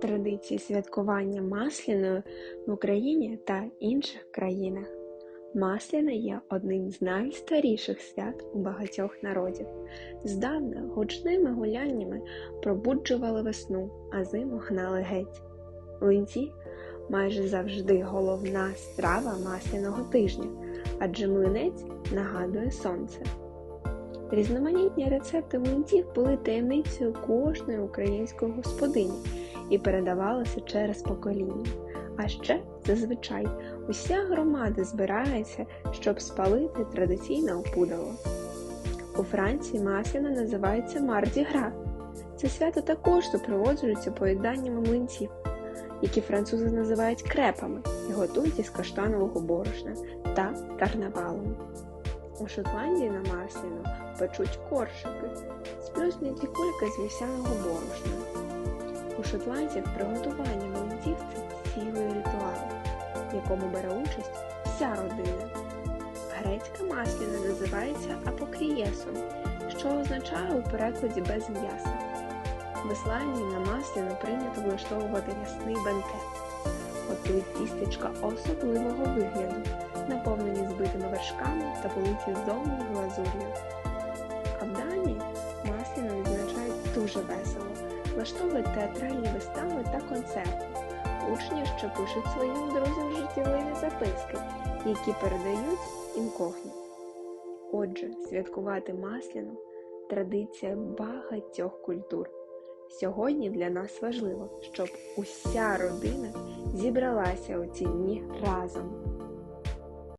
традиції святкування Масляною в Україні та інших країнах. Масляна є одним з найстаріших свят у багатьох народів. Здавна гучними гуляннями пробуджували весну, а зиму гнали геть. Млинці майже завжди головна страва масляного тижня, адже млинець нагадує сонце. Різноманітні рецепти млинців були таємницею кожної української господині і передавалися через покоління. А ще зазвичай уся громада збирається, щоб спалити традиційне опудало. У Франції масляна називається Марді Гра. Це свято також супроводжується поїданнями млинців, які французи називають крепами і готують із каштанового борошна та карнавалом. У Шотландії на масляну печуть коршики, сплюснуті кульки з вівсяного борошна. У шотландців приготування млинців це цілий ритуал, в якому бере участь вся родина. Грецька масляна називається апокрієсом, що означає у перекладі без м'яса. В Ісландії на масляну прийнято влаштовувати м'ясний бенкет. Готують тістечка особливого вигляду, та политі зовні глазур'ю. А в Данії масляну відзначають дуже весело, влаштовують театральні вистави та концерти. Учні ще пишуть своїм друзям життєві записки, які передають інкогні. Отже, святкувати масляну традиція багатьох культур. Сьогодні для нас важливо, щоб уся родина зібралася у ці дні разом.